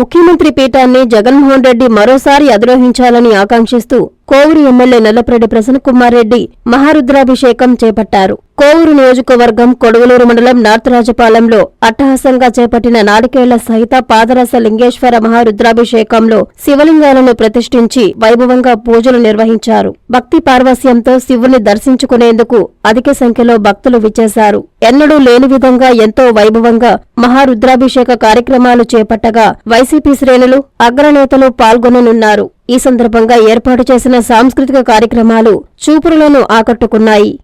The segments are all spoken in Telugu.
ముఖ్యమంత్రి పీఠాన్ని జగన్మోహన్ రెడ్డి మరోసారి అధిరోహించాలని ఆకాంక్షిస్తూ కోవూరు ఎమ్మెల్యే నల్లప్రెడ్డి ప్రసన్నకుమార్ రెడ్డి మహారుద్రాభిషేకం చేపట్టారు. కోవూరు నియోజకవర్గం కొడవలూరు మండలం నార్త్ రాజపాలెంలో అట్టహాసంగా చేపట్టిన నాడికేళ్ళ సహిత పాదరస లింగేశ్వర మహారుద్రాభిషేకంలో శివలింగాలను ప్రతిష్ఠించి వైభవంగా పూజలు నిర్వహించారు. భక్తి పార్వస్యంతో శివుని దర్శించుకునేందుకు అధిక సంఖ్యలో భక్తులు విచ్చేశారు. ఎన్నడూ లేని విధంగా ఎంతో వైభవంగా మహారుద్రాభిషేక కార్యక్రమాలు చేపట్టగా వైసీపీ శ్రేణులు అగ్రనేతలు పాల్గొననున్నారు. ఈ సందర్భంగా ఏర్పాటు చేసిన సాంస్కృతిక కార్యక్రమాలు చూపురులను ఆకట్టుకున్నాయి.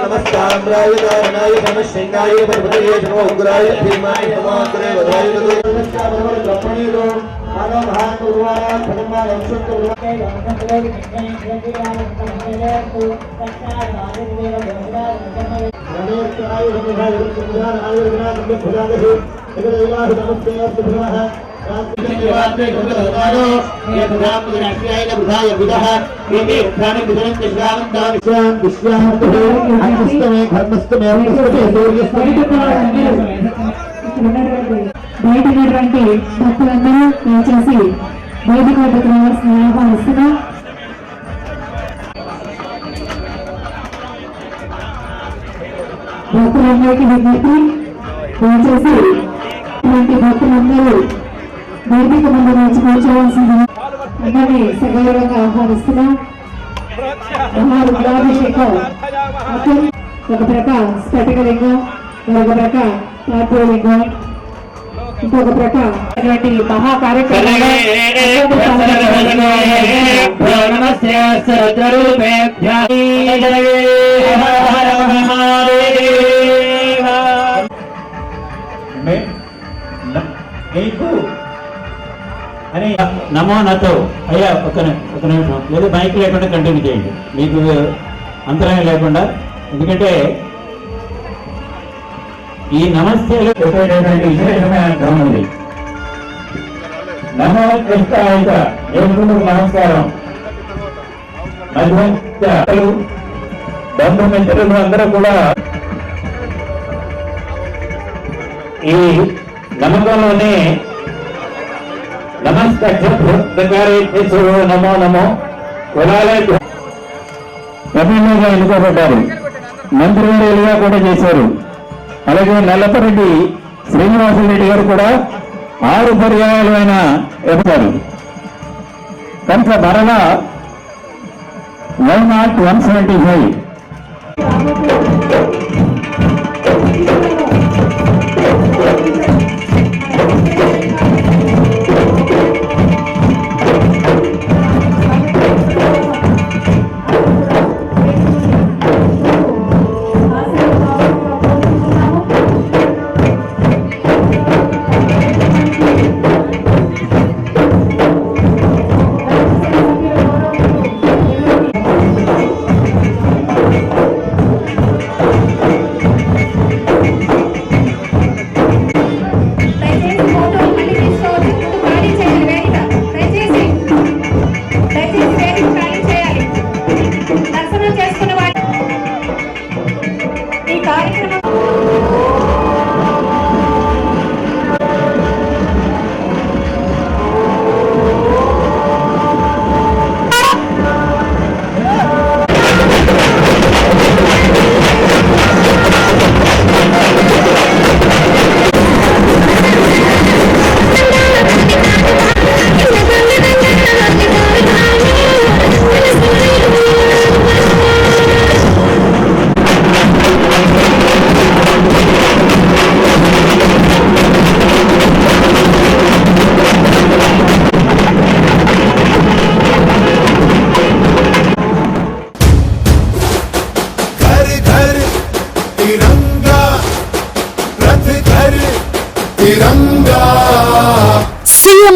नमस्ताम्राय दारणाय नमश्चिङ्गाय पर्वतये नमो उग्राय भीमाय नमाग्रे वधाय नमो नमस्कार भगवान ब्रह्मणे रो मानव भाग गुरुवार भगवान अंशुत गुरुवार नमस्कार भगवान गुरुवार नमस्कार भगवान गुरुवार नमस्कार भगवान गुरुवार బయట ఉన్నటువంటి భక్తులందరూ దయచేసి వేదిక వద్దకు రావాల్సిన ఆహ్వానిస్తున్నాం భక్తులందరికీ విజ్ఞప్తి దయచేసి ఇటువంటి భక్తులందరూ వేదిక ముందు నుంచి కూర్చోవలసింది అందరినీ సగౌరవంగా ఆహ్వానిస్తున్నాం. మహారుద్రాభిషేకం. ఒక ప్రక స్ఫటికలింగం మరొక ప్రక తాత్వలింగం ఇంకొక ప్రక అటువంటి మహా కార్యక్రమంలో. అని నమో నతో. అయ్యా ఒక ఒక నిమిషం. లేదా మైక్ లేకుండా కంటిన్యూ చేయండి. మీకు అంతరాయం లేకుండా. ఎందుకంటే ఈ నమస్తేలో పెట్టేటటువంటి విశేషమైన అర్థం ఉంది. నమో కృష్ణాయుత దేవుడు నమస్కారం. మధ్య బంధుమిత్రులు అందరూ కూడా ఈ నమ్మకంలోనే నమస్కారే. నమో నమో. కులాలే ఎన్నుకోబడ్డారు. మంత్రివర్యులుగా కూడా చేశారు. అలాగే నల్లపరెడ్డి శ్రీనివాసరెడ్డి గారు కూడా ఆరు పర్యాయాలు ఆయన ఎదుగుతారు కనుక మరలా one nought one seventy five. तिरंगा रथ घर तिरंगा